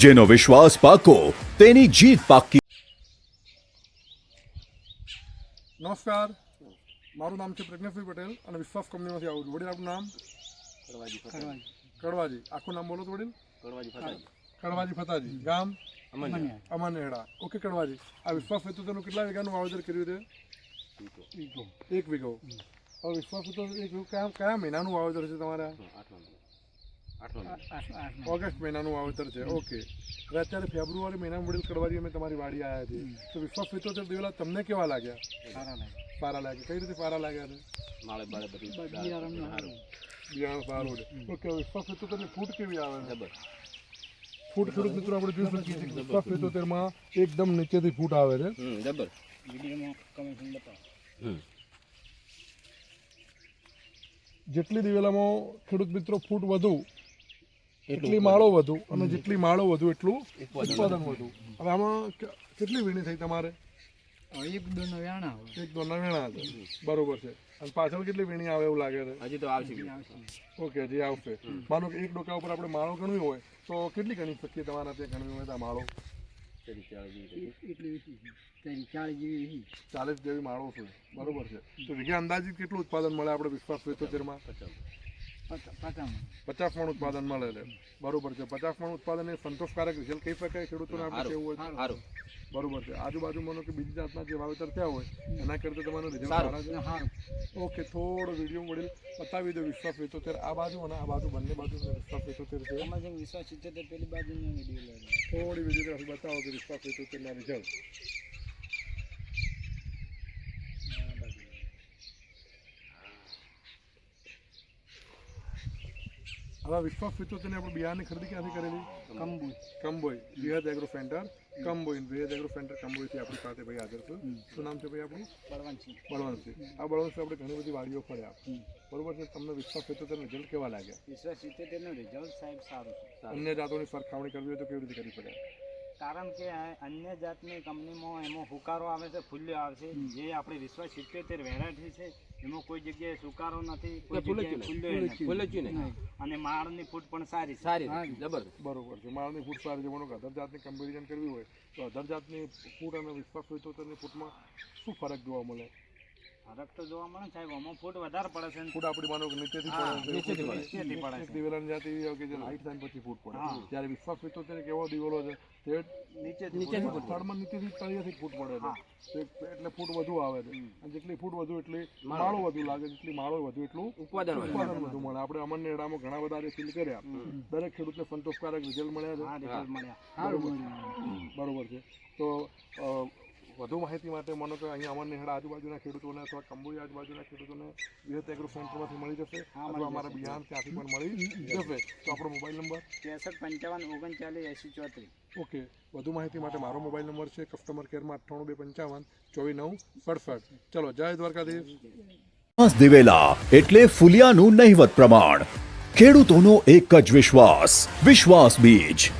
જેનો વિશ્વાસ પાકો તેની જીત પાકી. નમસ્કાર. મારું નામ છે પ્રજ્ઞાસિંહ પટેલ અને વિશ્વાસ કંપનીમાંથી આવું છું. વડીલ આપનું નામ? કડવાજી આખું નામ બોલો તો વડીલ. કડવાજી ફતાજી. ગામ? અમાનેડા ઓકે કડવાજી આ વિશ્વાસ વિદ્યુતનું કેટલા વીઘાનું વાવેતર કર્યું છે? એક વીઘો. હવે વિશ્વાસ હેતુ એક વીઘો કયા કયા મહિનાનું વાવેતર છે તમારા? ઓગસ્ટ મહિનાનું વાવેતર છે. ઓકે. હવે અત્યારે ફેબ્રુઆરી મહિનામાં વડીલ કડવાજી અમે તમારી વાડી આવ્યા છીએ. તો વિશ્વાસ વિદ્યુત દિવેલા તમને કેવા લાગ્યા? સારા લાગ્યા. કઈ રીતે સારા લાગ્યા છે બિયારણ સારું છે. ઓકે વિશ્વાસ વિદ્યુતની ફૂટ કેવી આવે? છે ફૂટ ખેડૂત મિત્રો આપણે જોઈ શકીએ છીએ કે વિશ્વાસ વિદ્યુતમાં એકદમ નીચેથી ફૂટ આવે છે. જેટલી દિવેલામાં ખેડૂત મિત્રો ફૂટ વધુ એટલી માળો વધુ અને જેટલી માળો વધુ એટલું ઉત્પાદન વધુ. હવે આમાં કેટલી વીણી થઈ તમારે? એક દો નવ્યાણા એક દો નવ્યાણા છે બરોબર છે. અને પાછળ કેટલી વીણી આવે એવું લાગે છે? હજી તો આવશે. ઓકે હજી આવશે. માનો કે એક ડોકા ઉપર આપણે માળો ગણવી હોય તો કેટલી ગણી શકીએ તમારા ત્યાં ગણવી હોય ત્યાં માળો? ચાલીસ જેવી માળો છે. બરોબર છે. તો વિઘે અંદાજિત કેટલું ઉત્પાદન મળે આપણે વિશ્વાસ પચામાં પચાસ મણ. ઉત્પાદન મળે છે. બરોબર છે. પચાસ મણ ઉત્પાદન એ સંતોષકારક રિઝલ્ટ કહી શકાય ખેડૂતોને આપણે કેવું હોય બરોબર છે. આજુબાજુ માનો કે બીજી જાતના જે વાવેતર થયા હોય એના કરતાં તમારું રિઝલ્ટ સારા. છે. સારું ઓકે થોડો વીડિયો વડીલ બતાવી દો વિશ્વાસ પિત્તોતેર આ બાજુ અને આ બાજુ બંને બાજુ વિશ્વાસ પિત્તોતેર છે એમાં જેમ વિશ્વાસ સિત્તેર પેલી બાજુનો વીડિયો થોડી વીડિયો બતાવો કે વિશ્વાસ પિત્તોતેરના રિઝલ્ટ. હવે વિશ્વાસ પિત્તોતેરની આપણે બિહારની ખરીદી ક્યાંથી કરેલી? Kamboi. Kamboi. Vihad agro centre Kamboi. Vihad agro centre કંબોઈથી આપણી સાથે ભાઈ હાજર છે. શું નામ છે ભાઈ આપણું? બળવંતસિંહ. બળવંતસિંહ. આ બળવંતસિંહ આપણે ઘણી બધી વાડીઓ ફર્યા. બરોબર છે? તમને વિશ્વાસ પિત્તોતેર રિઝલ્ટ કેવા લાગ્યા? વિશ્વાસ સિત્તેરનું રિઝલ્ટ સાહેબ સારું છે. અન્ય જાતોની સરખામણી કરવી હોય તો કેવી રીતે કરી પડે? કારણ કે અન્ય જાતની કંપનીમાં એમાં હુકારો આવે છે ફૂલ્યો આવે છે. જે આપણે વિશ્વ સિત્તેર વેરાયટી છે એમાં કોઈ જગ્યાએ સુકારો નથી કોઈ જગ્યાએ ફૂલ્યો નહીં. અને માળની ફૂટ પણ સારી સારી જબરદસ્ત બરોબર છે. માળની ફૂટ સારી છે. કે અધર જાતની કમ્પેરિઝન કરવી હોય તો અધર જાતની ફૂટ અને વિશ્વાસ તેની ફૂટમાં શું ફરક જોવા મળે? ફરક તો જોવા મળે સાહેબ આમાં ફૂટ વધારે પડે છે ફૂટ આપણી માનો કે નીચેથી પડે નીચેથી પડે, નીચેથી પડે એક છે. દિવેલાની જાત એવી કે જે હાઈટ થાય પછી ફૂટ પડે. જ્યારે વિશ્વાસ પિત્તોતેર તેને કેવો દિવેલો છે તે નીચેથી નીચેથી થર્ડમાં નીચેથી તળિયાથી ફૂટ પડે છે. એટલે ફૂટ વધુ આવે છે. અને જેટલી ફૂટ વધુ એટલી માળો વધુ. લાગે જેટલી માળો વધુ એટલું ઉત્પાદન ઉત્પાદન વધુ મળે. આપણે અમન નેડામાં ઘણા બધા ફીલ કર્યા. દરેક ખેડૂતને સંતોષકારક રિઝલ્ટ મળ્યા છે. રિઝલ્ટ મળ્યા. સારું બરોબર છે. તો વધુ માહિતી માટે માનો કે અહીંયા અમર નેહડા આજુબાજુના ખેડૂતોને અથવા કંબોઈ આજુબાજુના ખેડૂતોને વિહત એગ્રો સેન્ટરમાંથી મળી જશે અથવા અમારા બિહાર ત્યાંથી પણ મળી જશે. તો આપણો મોબાઈલ નંબર? ત્રેસઠ પંચાવન ઓગણચાલીસ એંસી ચોત્રીસ. ઓકે. વધુ માહિતી માટે મારો મોબાઈલ નંબર છે કસ્ટમર કેરમાં અઠ્ઠાણું બે પંચાવન ચોવીસ નવ સડસઠ. ચલો જય દ્વારકાધીશ. દિવેલા એટલે ફુલિયાનું નહિવત પ્રમાણ. ખેડૂતોનો એક જ વિશ્વાસ વિશ્વાસ બીજ.